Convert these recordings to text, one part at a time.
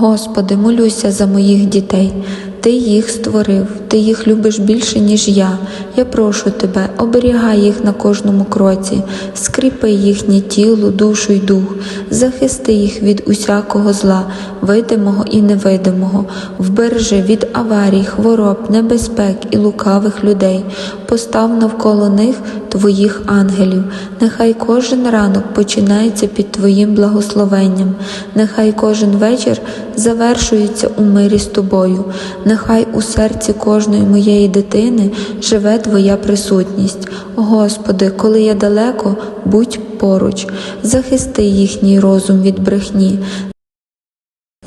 Господи, молюся за моїх дітей. Ти їх створив, ти їх любиш більше, ніж я. Я прошу тебе, оберігай їх на кожному кроці, скріпи їхнє тіло, душу й дух, захисти їх від усякого зла, видимого і невидимого, вбережи від аварій, хвороб, небезпек і лукавих людей, постав навколо них твоїх ангелів. Нехай кожен ранок починається під Твоїм благословенням, нехай кожен вечір завершується у мирі з тобою. Нехай у серці кожної моєї дитини живе Твоя присутність. Господи, коли я далеко, будь поруч, захисти їхній розум від брехні.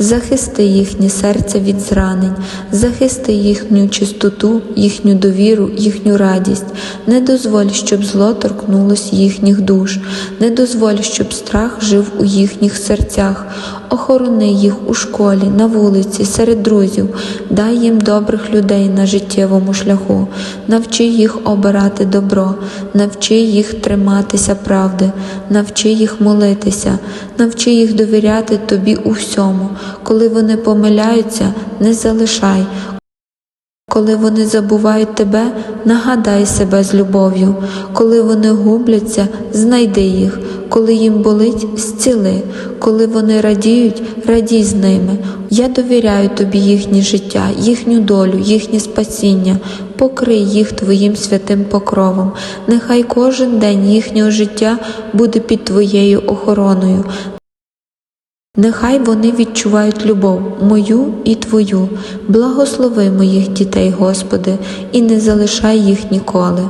Захисти їхнє серце від зранень, захисти їхню чистоту, їхню довіру, їхню радість. Не дозволь, щоб зло торкнулось їхніх душ, не дозволь, щоб страх жив у їхніх серцях. Охорони їх у школі, на вулиці, серед друзів, дай їм добрих людей на життєвому шляху, навчи їх обирати добро, навчи їх триматися правди, навчи їх молитися, навчи їх довіряти тобі у всьому. Коли вони помиляються, не залишай. Коли вони забувають тебе, нагадай себе з любов'ю. Коли вони губляться, знайди їх. Коли їм болить, зціли. Коли вони радіють, радій з ними. Я довіряю тобі їхнє життя, їхню долю, їхнє спасіння. Покрий їх твоїм святим покровом. Нехай кожен день їхнього життя буде під твоєю охороною. Нехай вони відчувають любов мою і Твою. Благослови моїх дітей, Господи, і не залишай їх ніколи.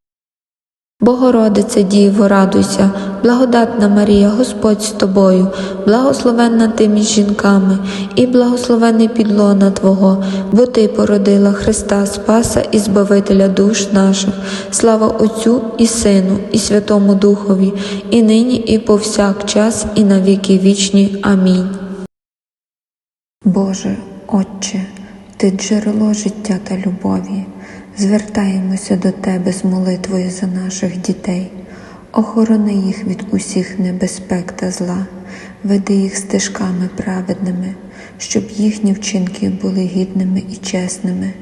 Богородице Діво, радуйся, благодатна Марія, Господь з тобою, благословенна ти між жінками, і благословений підлона Твого, бо Ти породила Христа Спаса і Збавителя душ наших. Слава Отцю і Сину, і Святому Духові, і нині, і повсякчас, і на віки вічні. Амінь. Боже, Отче, Ти джерело життя та любові. Звертаємося до Тебе з молитвою за наших дітей, охорони їх від усіх небезпек та зла, веди їх стежками праведними, щоб їхні вчинки були гідними і чесними.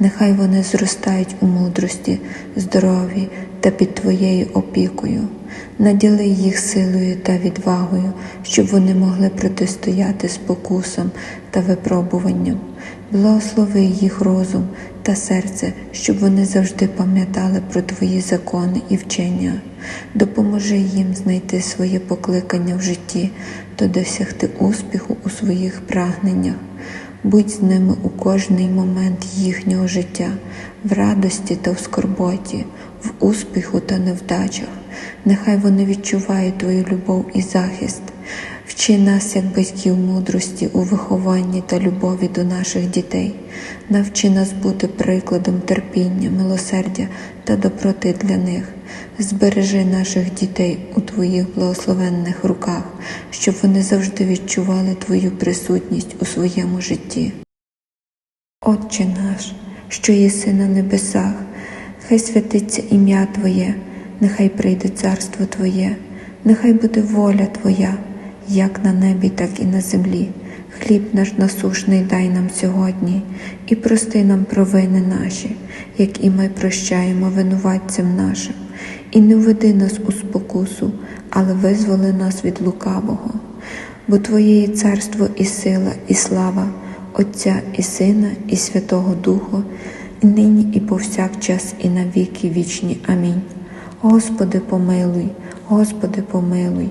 Нехай вони зростають у мудрості, здоров'ї та під Твоєю опікою. Наділи їх силою та відвагою, щоб вони могли протистояти спокусам та випробуванням. Благослови їх розум та серце, щоб вони завжди пам'ятали про Твої закони і вчення. Допоможи їм знайти своє покликання в житті та досягти успіху у своїх прагненнях. Будь з ними у кожний момент їхнього життя, в радості та в скорботі, в успіху та невдачах. Нехай вони відчувають Твою любов і захист. Вчи нас, як батьків мудрості у вихованні та любові до наших дітей. Навчи нас бути прикладом терпіння, милосердя та доброти для них. Збережи наших дітей у Твоїх благословенних руках, щоб вони завжди відчували Твою присутність у своєму житті. Отче наш, що єси на небесах, хай святиться ім'я Твоє, нехай прийде царство Твоє, нехай буде воля Твоя, як на небі, так і на землі. Хліб наш насушний дай нам сьогодні, і прости нам провини наші, як і ми прощаємо винуватцям нашим, і не введи нас у спокусу, але визволи нас від лукавого, бо Твоє є царство і сила, і слава. Отця і Сина, і Святого Духу, і нині, і повсякчас, і на віки вічні. Амінь. Господи, помилуй, Господи, помилуй,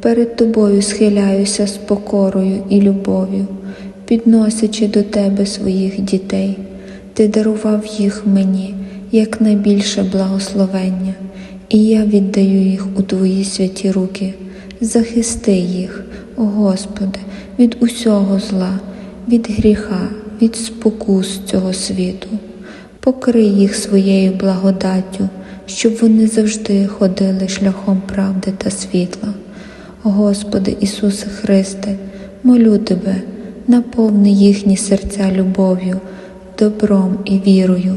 перед Тобою схиляюся з покорою і любов'ю, підносячи до Тебе своїх дітей. Ти дарував їх мені як найбільше благословення, і я віддаю їх у Твої святі руки. Захисти їх, о Господи, від усього зла, від гріха, від спокус цього світу. Покрий їх своєю благодаттю, щоб вони завжди ходили шляхом правди та світла. Господи Ісусе Христе, молю Тебе, наповни їхні серця любов'ю, добром і вірою,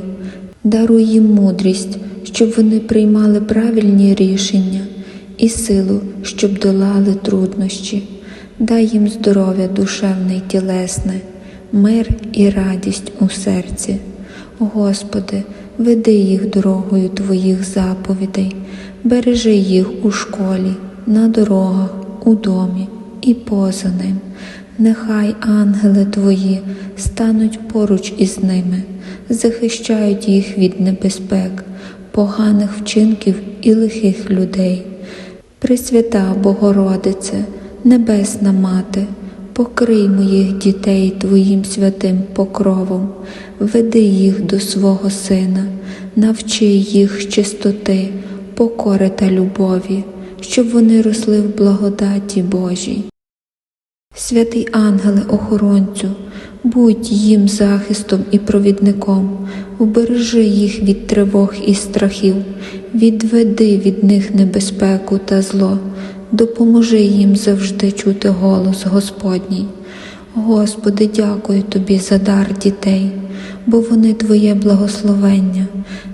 даруй їм мудрість, щоб вони приймали правильні рішення і силу, щоб долали труднощі. Дай їм здоров'я душевне й тілесне, мир і радість у серці. Господи, веди їх дорогою Твоїх заповідей, бережи їх у школі, на дорогах, у домі і поза ним. Нехай ангели Твої стануть поруч із ними, захищають їх від небезпек, поганих вчинків і лихих людей. Пресвята Богородице, Небесна Мати, покрий моїх дітей Твоїм святим покровом, веди їх до свого Сина, навчи їх чистоти, покори та любові, щоб вони росли в благодаті Божій. Святий ангеле охоронцю, будь їм захистом і провідником, убережи їх від тривог і страхів, відведи від них небезпеку та зло, допоможи їм завжди чути голос Господній. Господи, дякую Тобі за дар дітей, бо вони Твоє благословення.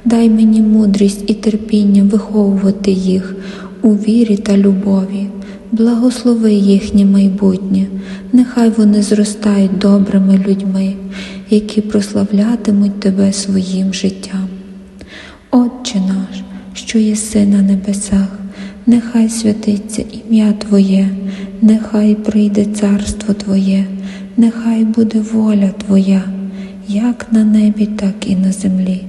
Дай мені мудрість і терпіння виховувати їх у вірі та любові. Благослови їхнє майбутнє, нехай вони зростають добрими людьми, які прославлятимуть Тебе своїм життям. Отче наш, що єси на небесах, нехай святиться ім'я Твоє, нехай прийде царство Твоє, нехай буде воля Твоя, як на небі, так і на землі.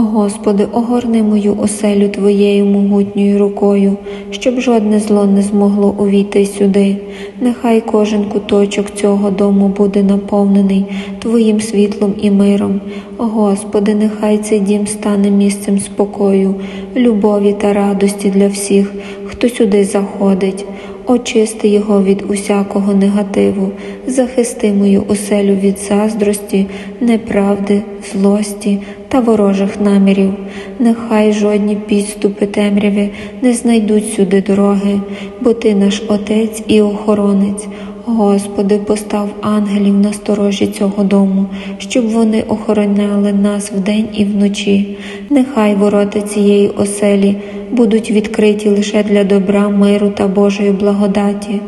Господи, огорни мою оселю Твоєю могутньою рукою, щоб жодне зло не змогло увійти сюди. Нехай кожен куточок цього дому буде наповнений Твоїм світлом і миром. Господи, нехай цей дім стане місцем спокою, любові та радості для всіх, хто сюди заходить. Очисти його від усякого негативу, захисти мою оселю від заздрості, неправди, злості та ворожих намірів. Нехай жодні підступи темряви не знайдуть сюди дороги, бо ти наш Отець і охоронець. Господи, постав ангелів на сторожі цього дому, щоб вони охороняли нас вдень і вночі. Нехай ворота цієї оселі будуть відкриті лише для добра, миру та Божої благодаті.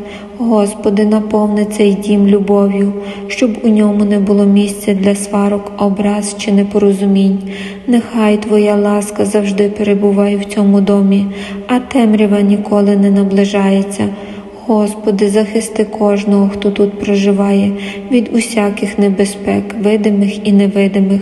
Господи, наповни цей дім любов'ю, щоб у ньому не було місця для сварок, образ чи непорозумінь. Нехай Твоя ласка завжди перебуває в цьому домі, а темрява ніколи не наближається. Господи, захисти кожного, хто тут проживає, від усяких небезпек, видимих і невидимих.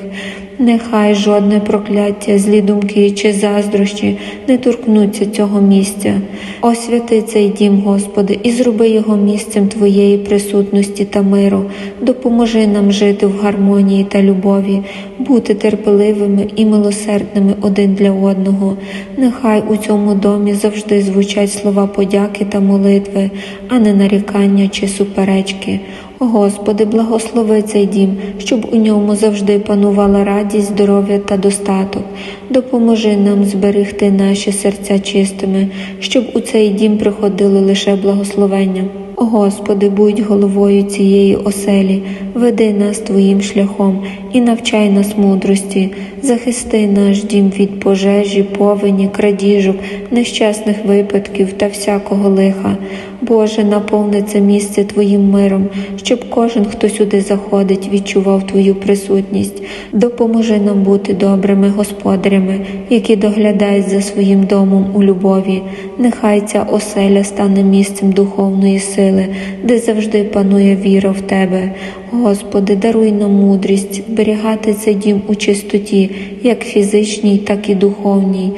Нехай жодне прокляття, злі думки чи заздрощі не торкнуться цього місця. Освяти цей дім, Господи, і зроби його місцем Твоєї присутності та миру. Допоможи нам жити в гармонії та любові, бути терпеливими і милосердними один для одного. Нехай у цьому домі завжди звучать слова подяки та молитви, а не нарікання чи суперечки. Господи, благослови цей дім, щоб у ньому завжди панувала радість, здоров'я та достаток. Допоможи нам зберегти наші серця чистими, щоб у цей дім приходили лише благословення. Господи, будь головою цієї оселі, веди нас Твоїм шляхом і навчай нас мудрості, захисти наш дім від пожежі, повені, крадіжок, нещасних випадків та всякого лиха. Боже, наповни це місце Твоїм миром, щоб кожен, хто сюди заходить, відчував Твою присутність. Допоможи нам бути добрими господарями, які доглядають за своїм домом у любові. Нехай ця оселя стане місцем духовної сили, де завжди панує віра в Тебе. Господи, даруй нам мудрість зберігати цей дім у чистоті, як фізичній, так і духовній.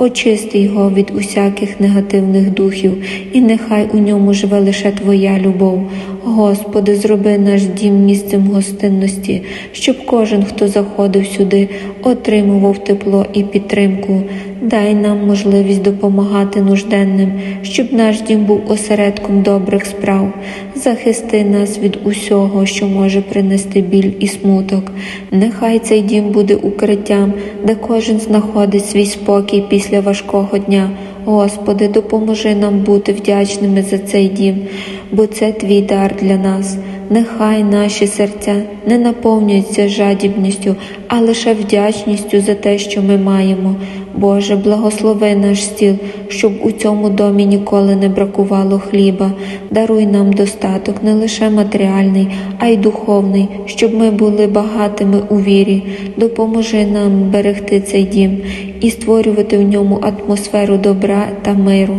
Очисти його від усяких негативних духів, і нехай у ньому живе лише Твоя любов. Господи, зроби наш дім місцем гостинності, щоб кожен, хто заходив сюди, отримував тепло і підтримку. Дай нам можливість допомагати нужденним, щоб наш дім був осередком добрих справ. Захисти нас від усього, що може принести біль і смуток. Нехай цей дім буде укриттям, де кожен знаходить свій спокій після важкого дня. Господи, допоможи нам бути вдячними за цей дім, бо це твій дар для нас. Нехай наші серця не наповнюються жадібністю, а лише вдячністю за те, що ми маємо. Боже, благослови наш стіл, щоб у цьому домі ніколи не бракувало хліба. Даруй нам достаток не лише матеріальний, а й духовний, щоб ми були багатими у вірі. Допоможи нам берегти цей дім і створювати в ньому атмосферу добра та миру.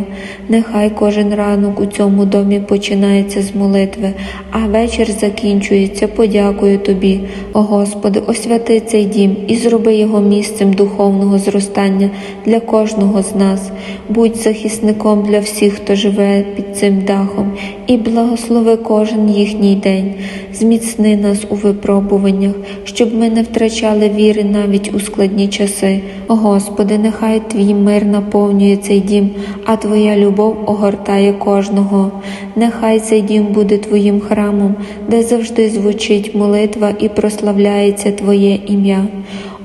Нехай кожен ранок у цьому домі починається з молитви, а вечір закінчується подякою Тобі. О Господи, освяти цей дім і зроби його місцем духовного зростання для кожного з нас. Будь захисником для всіх, хто живе під цим дахом, і благослови кожен їхній день. Зміцни нас у випробуваннях, щоб ми не втрачали віри навіть у складні часи. Господи, нехай Твій мир наповнює цей дім, а Твоя любов огортає кожного. Нехай цей дім буде Твоїм храмом, де завжди звучить молитва і прославляється Твоє ім'я.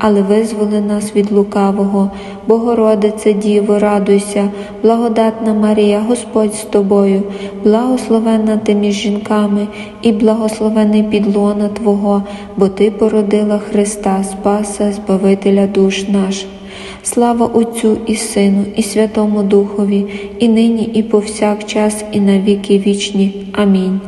але визволи нас від лукавого. Богородице Діво, радуйся, благодатна Марія, Господь з тобою, благословенна ти між жінками, і благословений підлона Твого, бо Ти породила Христа, Спаса, Збавителя душ наших. Слава Отцю і Сину, і Святому Духові, і нині, і повсякчас, і на віки вічні. Амінь.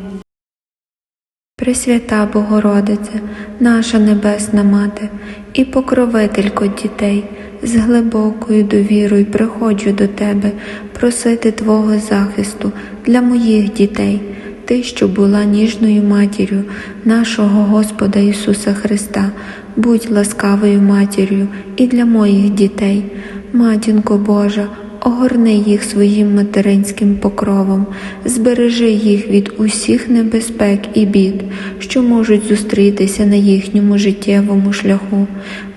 Пресвята Богородице, наша Небесна Мати і покровителько дітей, з глибокою довірою приходжу до Тебе просити Твого захисту для моїх дітей, Ти, що була ніжною матір'ю нашого Господа Ісуса Христа, будь ласкавою матір'ю і для моїх дітей, Матінко Божа. Огорни їх своїм материнським покровом, збережи їх від усіх небезпек і бід, що можуть зустрітися на їхньому життєвому шляху.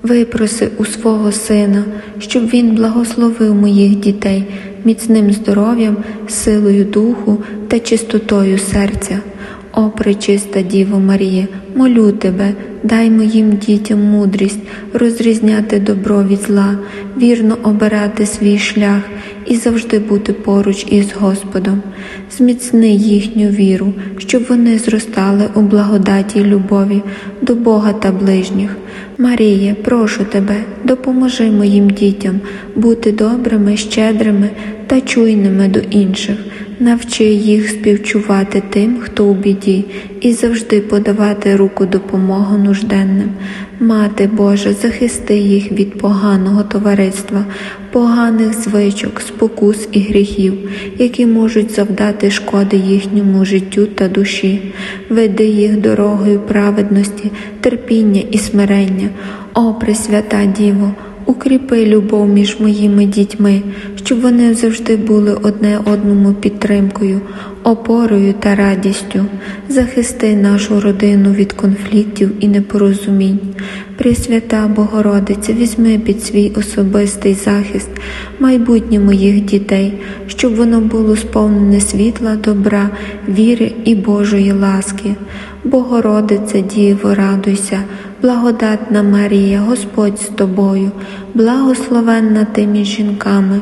Випроси у свого сина, щоб він благословив моїх дітей міцним здоров'ям, силою духу та чистотою серця. О, пречиста Діво Марія, молю тебе, дай моїм дітям мудрість розрізняти добро від зла, вірно обирати свій шлях і завжди бути поруч із Господом. Зміцни їхню віру, щоб вони зростали у благодаті й любові до Бога та ближніх. Марія, прошу тебе, допоможи моїм дітям бути добрими, щедрими та чуйними до інших. Навчи їх співчувати тим, хто у біді, і завжди подавати руку допомоги нужденним. Мати Божа, захисти їх від поганого товариства, поганих звичок, спокус і гріхів, які можуть завдати шкоди їхньому життю та душі. Веди їх дорогою праведності, терпіння і смирення. О, Пресвята Діво! укріпи любов між моїми дітьми, щоб вони завжди були одне одному підтримкою, опорою та радістю. Захисти нашу родину від конфліктів і непорозумінь. Пресвята Богородиця, візьми під свій особистий захист майбутнє моїх дітей, щоб воно було сповнене світла, добра, віри і Божої ласки. Богородице, Діво, радуйся, благодатна Марія, Господь з тобою, благословенна ти між жінками,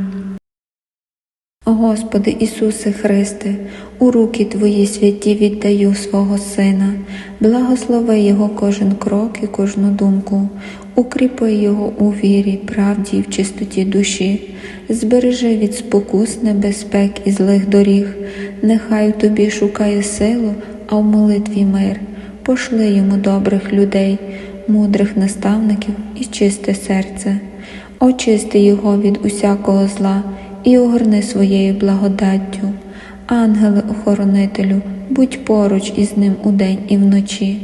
Господи Ісусе Христе, у руки Твої святі віддаю свого Сина, благослови Його кожен крок і кожну думку, укріпи Його у вірі, правді і в чистоті душі, збережи від спокус, небезпек і злих доріг, нехай у тобі шукає силу, а в молитві мир, пошли йому добрих людей, мудрих наставників і чисте серце, очисти його від усякого зла і огорни своєю благодаттю. Ангеле-охоронителю, будь поруч із ним удень і вночі.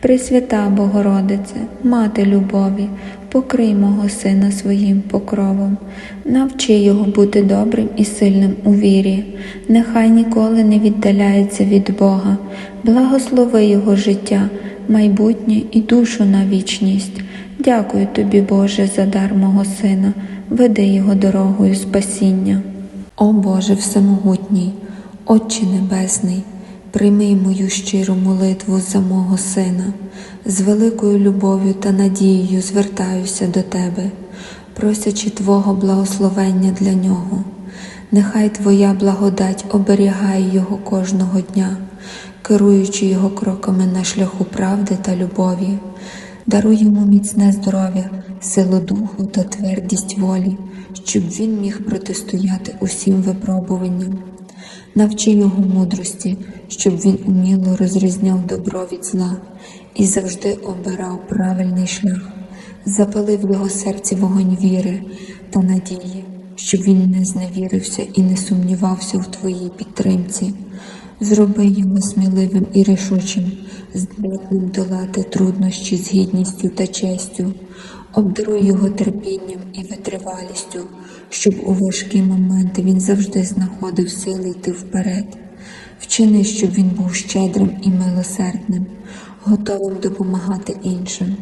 Пресвята Богородице, Мати любові, покрий мого сина своїм покровом, навчи його бути добрим і сильним у вірі, нехай ніколи не віддаляється від Бога, благослови його життя, майбутнє і душу на вічність. Дякую тобі, Боже, за дар мого сина, веди його дорогою спасіння. О Боже Всемогутній, Отче Небесний, прийми мою щиру молитву за мого сина, з великою любов'ю та надією звертаюся до Тебе, просячи Твого благословення для нього. Нехай Твоя благодать оберігає його кожного дня, керуючи його кроками на шляху правди та любові. Даруй йому міцне здоров'я, силу духу та твердість волі, щоб він міг протистояти усім випробуванням. Навчи його мудрості, щоб він уміло розрізняв добро від зла і завжди обирав правильний шлях, запали в його серці вогонь віри та надії, щоб він не зневірився і не сумнівався в твоїй підтримці. Зроби його сміливим і рішучим, здатним долати труднощі з гідністю та честю, обдаруй його терпінням і витривалістю, щоб у важкі моменти він завжди знаходив сили йти вперед. Вчини, щоб він був щедрим і милосердним, готовим допомагати іншим.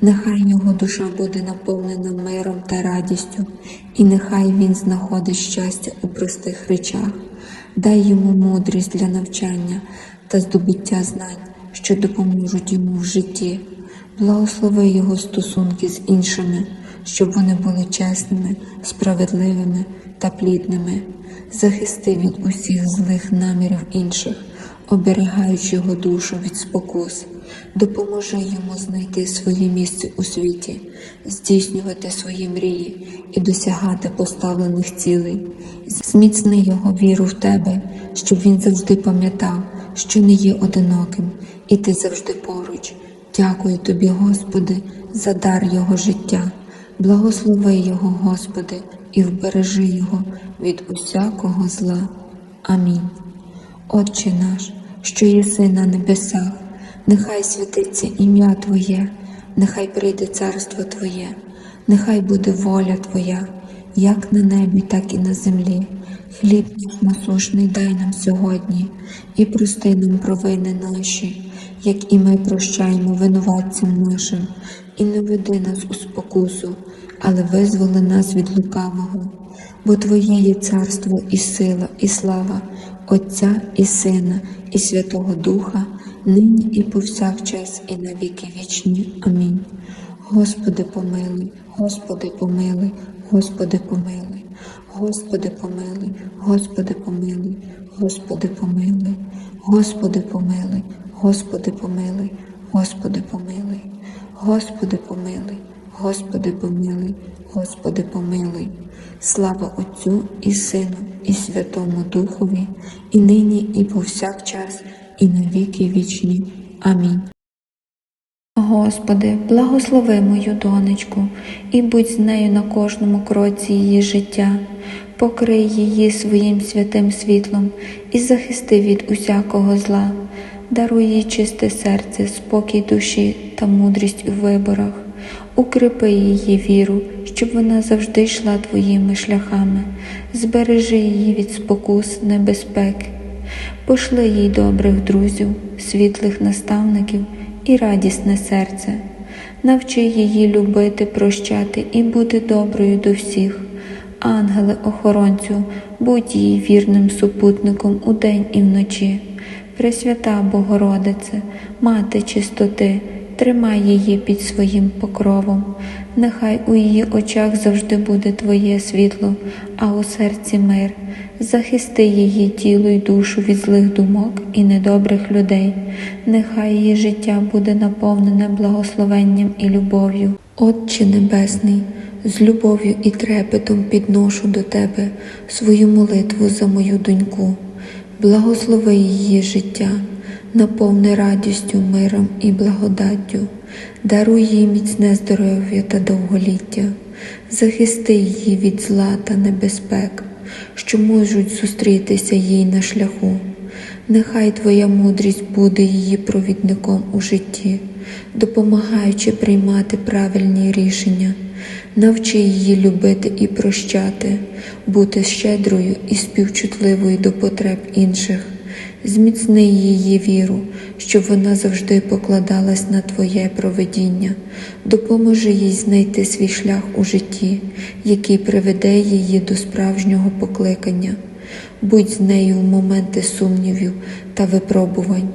Нехай його душа буде наповнена миром та радістю, і нехай він знаходить щастя у простих речах. Дай йому мудрість для навчання та здобуття знань, що допоможуть йому в житті. Благослови його стосунки з іншими, щоб вони були чесними, справедливими та плідними. Захисти від усіх злих намірів інших, оберігаючи його душу від спокус. Допоможи йому знайти своє місце у світі, здійснювати свої мрії і досягати поставлених цілей. Зміцни його віру в тебе, щоб він завжди пам'ятав, що не є одиноким, і ти завжди поруч. Дякую тобі, Господи, за дар Його життя. Благослови Його, Господи, і вбережи Його від усякого зла. Амінь. Отче наш, що єси на небесах, нехай святиться ім'я Твоє, нехай прийде царство Твоє, нехай буде воля Твоя, як на небі, так і на землі. Хліб насушний дай нам сьогодні, і прости нам провини наші, як і ми прощаємо винуватцям нашим, і не веди нас у спокусу, але визволи нас від лукавого, бо Твоє є царство і сила, і слава, Отця і Сина, і Святого Духа, нині і повсякчас, і на віки вічні. Амінь. Господи помилуй, Господи помилуй, Господи помилуй. Господи помилуй, Господи помилуй, Господи помилуй, Господи помилуй, Господи помилуй, Господи помилуй, Господи помилуй, Господи помилуй, Господи помилуй. Слава Отцю і Сину, і Святому Духові, і нині, і повсякчас, і на віки вічні. Амінь. Господи, благослови мою донечку і будь з нею на кожному кроці її життя, покрий її своїм святим світлом і захисти від усякого зла, даруй їй чисте серце, спокій душі та мудрість у виборах, укріпи її віру, щоб вона завжди йшла твоїми шляхами, збережи її від спокус, небезпеки. Пошли їй добрих друзів, світлих наставників і радісне серце. Навчи її любити, прощати і бути доброю до всіх. Ангеле охоронцю, будь їй вірним супутником удень і вночі. Пресвята Богородице, мати чистоти, тримай її під своїм покровом. Нехай у її очах завжди буде Твоє світло, а у серці мир. Захисти її тіло й душу від злих думок і недобрих людей. Нехай її життя буде наповнене благословенням і любов'ю. Отче Небесний, з любов'ю і трепетом підношу до Тебе свою молитву за мою доньку. Благослови її життя, наповни радістю, миром і благодаттю, даруй їй міцне здоров'я та довголіття, захисти її від зла та небезпек, що можуть зустрітися їй на шляху. Нехай Твоя мудрість буде її провідником у житті, допомагаючи приймати правильні рішення. Навчи її любити і прощати, бути щедрою і співчутливою до потреб інших. Зміцни її віру, щоб вона завжди покладалась на Твоє проведіння, допоможи їй знайти свій шлях у житті, який приведе її до справжнього покликання. Будь з нею в моменти сумнівів та випробувань,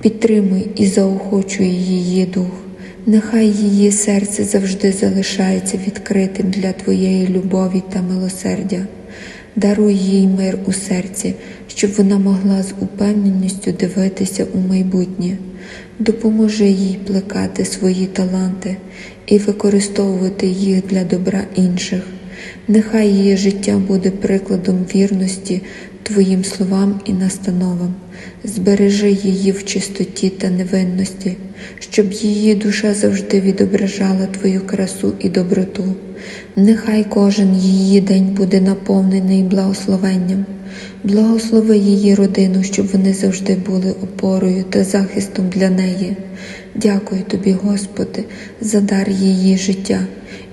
підтримуй і заохочуй її дух. Нехай її серце завжди залишається відкритим для Твоєї любові та милосердя. Даруй їй мир у серці, щоб вона могла з упевненістю дивитися у майбутнє. Допоможи їй плекати свої таланти і використовувати їх для добра інших. Нехай її життя буде прикладом вірності Твоїм словам і настановам. Збережи її в чистоті та невинності, щоб її душа завжди відображала Твою красу і доброту. Нехай кожен її день буде наповнений благословенням. Благослови її родину, щоб вони завжди були опорою та захистом для неї. Дякую тобі, Господи, за дар її життя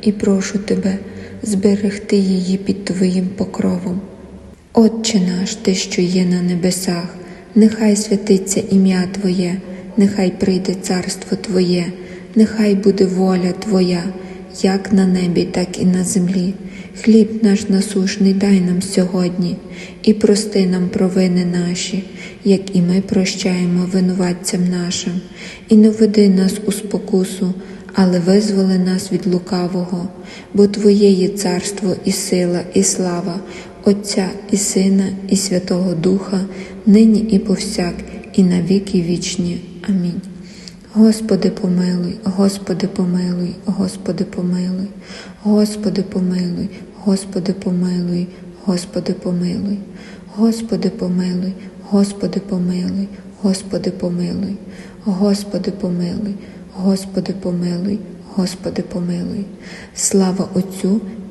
і прошу Тебе зберегти її під Твоїм покровом. Отче наш, Ти, що є на небесах, нехай святиться ім'я Твоє, нехай прийде царство Твоє, нехай буде воля Твоя, як на небі, так і на землі. Хліб наш насушний дай нам сьогодні, і прости нам провини наші, як і ми прощаємо винуватцям нашим, і не веди нас у спокусу, але визволи нас від лукавого, бо Твоє є царство і сила, і слава, Отця і Сина, і Святого Духа, нині і повсяк, і на віки вічні. Амінь. Господи помилуй, Господи помилуй, Господи помилуй, Господи помилуй, Господи помилуй, Господи помилуй, Господи помилуй, Господи помилуй, Господи помилуй, Господи помилуй, Господи помилуй, Господи помилуй. Слава Отцю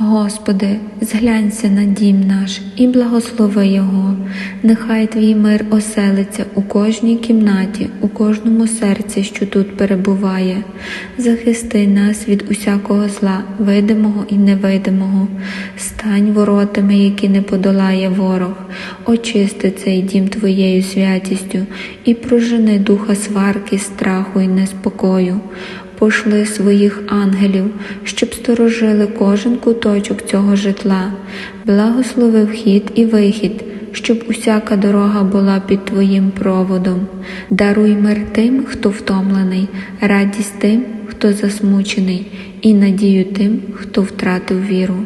Господи, зглянься на дім наш і благослови його, нехай Твій мир оселиться у кожній кімнаті, у кожному серці, що тут перебуває. Захисти нас від усякого зла, видимого і невидимого, стань воротами, які не подолає ворог, очисти цей дім Твоєю святістю і прожени духа сварки, страху і неспокою пошли своїх ангелів, щоб сторожили кожен куточок цього житла, благослови вхід і вихід, щоб усяка дорога була під Твоїм проводом. Даруй мир тим, хто втомлений, радість тим, хто засмучений, і надію тим, хто втратив віру.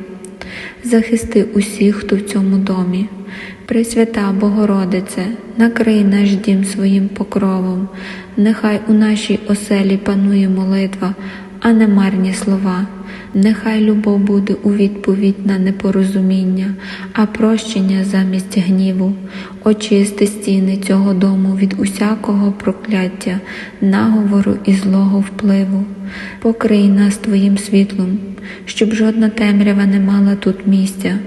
Захисти усіх, хто в цьому домі. Пресвята Богородице, накрий наш дім своїм покровом, нехай у нашій оселі панує молитва, а не марні слова. Нехай любов буде у відповідь на непорозуміння, а прощення замість гніву. Очисти стіни цього дому від усякого прокляття, наговору і злого впливу. Покрий нас Твоїм світлом, щоб жодна темрява не мала тут місця.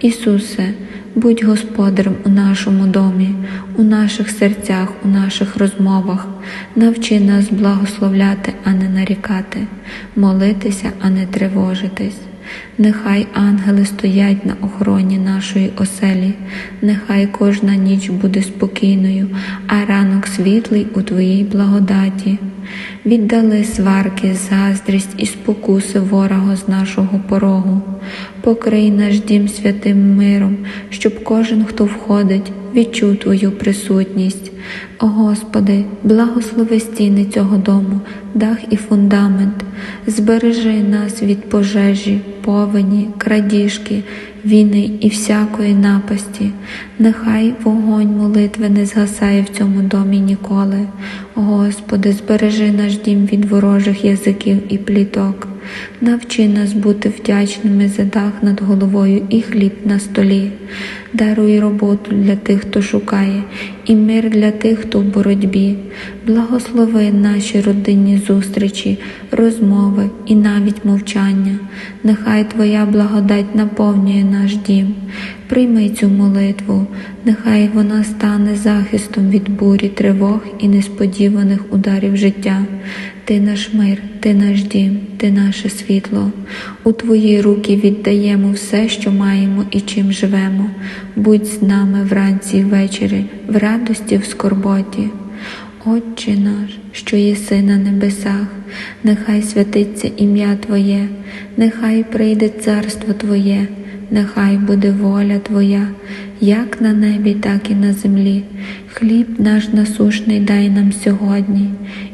Ісусе, будь господарем у нашому домі, у наших серцях, у наших розмовах. Навчи нас благословляти, а не нарікати, молитися, а не тривожитись. Нехай ангели стоять на охороні нашої оселі, нехай кожна ніч буде спокійною, а ранок світлий у Твоїй благодаті. Віддали сварки, заздрість і спокуси ворога з нашого порогу. Покрий наш дім святим миром, щоб кожен, хто входить, відчув Твою присутність. О Господи, благослови стіни цього дому, дах і фундамент, збережи нас від пожежі, повені, крадіжки, війни і всякої напасті. Нехай вогонь молитви не згасає в цьому домі ніколи. О Господи, збережи наш дім від ворожих язиків і пліток. Навчи нас бути вдячними за дах над головою і хліб на столі. Даруй роботу для тих, хто шукає, і мир для тих, хто в боротьбі. Благослови наші родинні зустрічі, розмови і навіть мовчання. Нехай Твоя благодать наповнює наш дім. Прийми цю молитву, нехай вона стане захистом від бурі, тривог і несподіваних ударів життя. Ти наш мир, ти наш дім, ти наше світло. У Твої руки віддаємо все, що маємо і чим живемо. Будь з нами вранці й ввечері, в радості, в скорботі. Отче наш, що єси на небесах, нехай святиться ім'я Твоє, нехай прийде царство Твоє, нехай буде воля Твоя, як на небі, так і на землі. Хліб наш насушний дай нам сьогодні,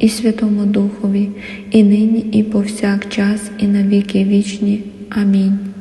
і Святому Духові, і нині, і повсякчас, і на віки вічні. Амінь.